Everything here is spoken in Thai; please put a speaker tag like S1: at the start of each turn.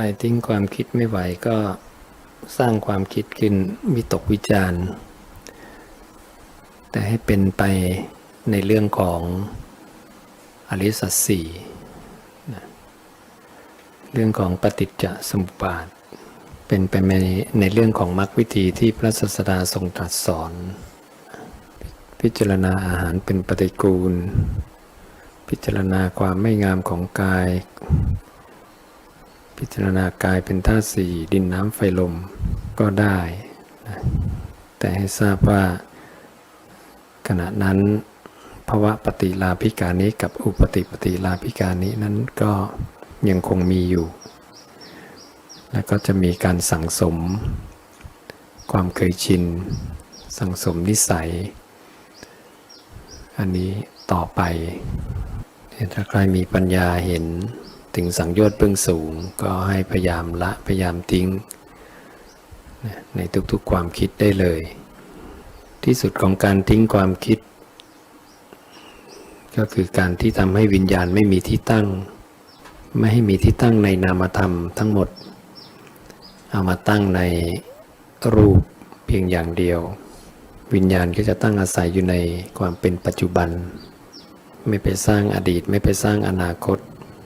S1: รทิ้งความคิดไม่ไหวก็สร้างความคิดขึ้นวิตกวิจารณ์ แต่ให้เป็นไปในเรื่องของอริสัจสี่นะเรื่องของปฏิจจสมุปบาท เป็นไปในในเรื่องของมรรควิธีที่พระศาสดาทรงตรัสสอน พิจารณาอาหารเป็นปฏิกูล พิจารณาความไม่งามของกาย พิจารณากายเป็นธาตุสี่ดินน้ำไฟลมก็ได้นะแต่ให้ทราบว่า ขณะนั้นภาวะปฏิลาภิกานี้กับอุปติปฏิลาภิกานี้นั้นก็ยังคงมีอยู่ แล้วก็จะมีการสั่งสม ความเคยชิน สั่งสมนิสัย อันนี้ต่อไปถ้าใครมีปัญญาเห็น ถึงสังโยชน์เบื้องสูง ก็ให้พยายามละพยายามทิ้ง ในทุกๆความคิดได้เลย ที่สุดของการทิ้งความคิด ก็คือการที่ทำให้วิญญาณไม่มีที่ตั้ง ไม่ให้มีที่ตั้งในนามธรรมทั้งหมด เอามาตั้งในรูปเพียงอย่างเดียว วิญญาณก็จะตั้งอาศัยอยู่ในความเป็นปัจจุบัน ไม่ไปสร้างอดีตไม่ไปสร้างอนาคต